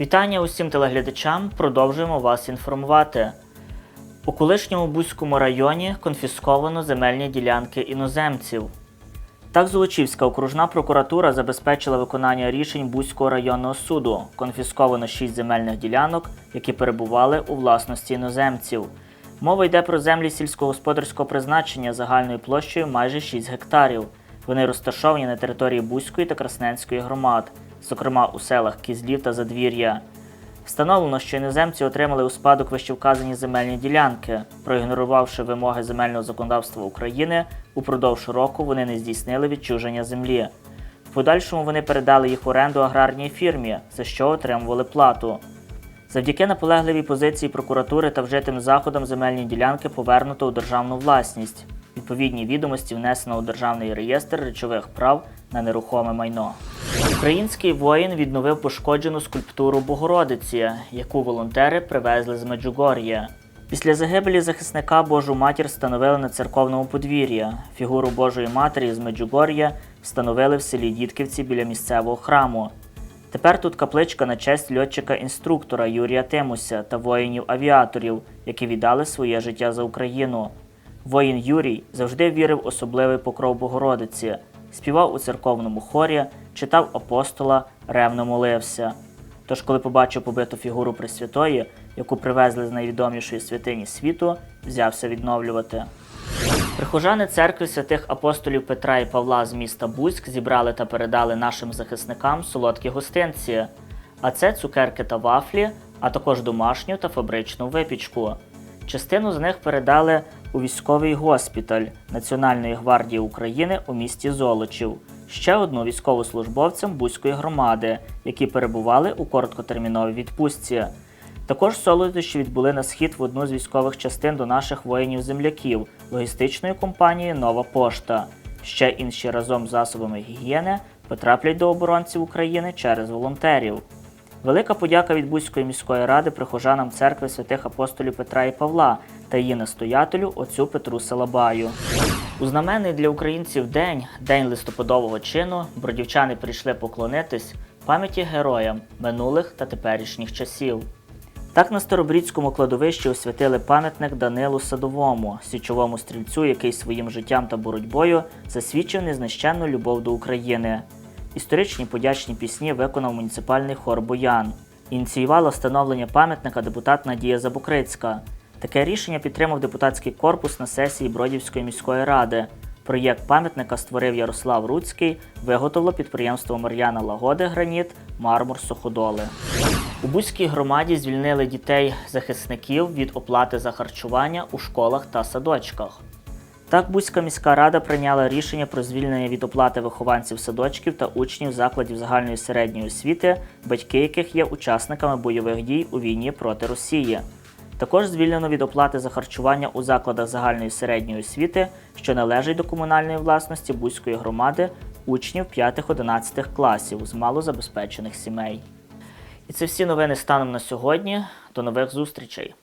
Вітання усім телеглядачам. Продовжуємо вас інформувати. У колишньому Бузькому районі конфісковано земельні ділянки іноземців. Так, Золочівська окружна прокуратура забезпечила виконання рішень Бузького районного суду. Конфісковано 6 земельних ділянок, які перебували у власності іноземців. Мова йде про землі сільськогосподарського призначення загальною площею майже 6 гектарів. Вони розташовані на території Бузької та Красненської громад, зокрема у селах Кізлів та Задвір'я. Встановлено, що іноземці отримали у спадок вищевказані земельні ділянки. Проігнорувавши вимоги земельного законодавства України, упродовж року вони не здійснили відчуження землі. В подальшому вони передали їх в оренду аграрній фірмі, за що отримували плату. Завдяки наполегливій позиції прокуратури та вжитим заходам земельні ділянки повернуто у державну власність. Відповідні відомості внесено у Державний реєстр речових прав на нерухоме майно. Український воїн відновив пошкоджену скульптуру Богородиці, яку волонтери привезли з Меджугор'я. Після загибелі захисника Божу матір встановили на церковному подвір'ї. Фігуру Божої Матері з Меджугор'я встановили в селі Дідківці біля місцевого храму. Тепер тут капличка на честь льотчика-інструктора Юрія Тимуся та воїнів-авіаторів, які віддали своє життя за Україну. Воїн Юрій завжди вірив особливий покров Богородиці, співав у церковному хорі, читав апостола, ревно молився. Тож, коли побачив побиту фігуру Пресвятої, яку привезли з найвідомішої святині світу, взявся відновлювати. Прихожани церкви святих апостолів Петра і Павла з міста Бузьк зібрали та передали нашим захисникам солодкі гостинці. А це цукерки та вафлі, а також домашню та фабричну випічку. Частину з них передали у військовий госпіталь Національної гвардії України у місті Золочів, ще одну військовослужбовцям Бузької громади, які перебували у короткотерміновій відпустці. Також солодощі відбули на схід в одну з військових частин до наших воїнів-земляків логістичної компанії Нова Пошта. Ще інші разом з засобами гігієни потраплять до оборонців України через волонтерів. Велика подяка від Бузької міської ради прихожанам церкви святих апостолів Петра і Павла та її настоятелю отцю Петру Салабаю. У знаменний для українців день, день листопадового чину, бродівчани прийшли поклонитись пам'яті героям минулих та теперішніх часів. Так на Старобрідському кладовищі освятили пам'ятник Данилу Садовому, січовому стрільцю, який своїм життям та боротьбою засвідчив незначенну любов до України. Історичні подячні пісні виконав муніципальний хор Боян. Ініціювала встановлення пам'ятника депутат Надія Забукрицька. Таке рішення підтримав депутатський корпус на сесії Бродівської міської ради. Проєкт пам'ятника створив Ярослав Руцький, виготовило підприємство Мар'яна Лагоди Граніт, Мармур Суходоли. У Бузькій громаді звільнили дітей захисників від оплати за харчування у школах та садочках. Так, Бузька міська рада прийняла рішення про звільнення від оплати вихованців садочків та учнів закладів загальної середньої освіти, батьки яких є учасниками бойових дій у війні проти Росії. Також звільнено від оплати за харчування у закладах загальної середньої освіти, що належать до комунальної власності Бузької громади учнів 5-11 класів з малозабезпечених сімей. І це всі новини станом на сьогодні. До нових зустрічей!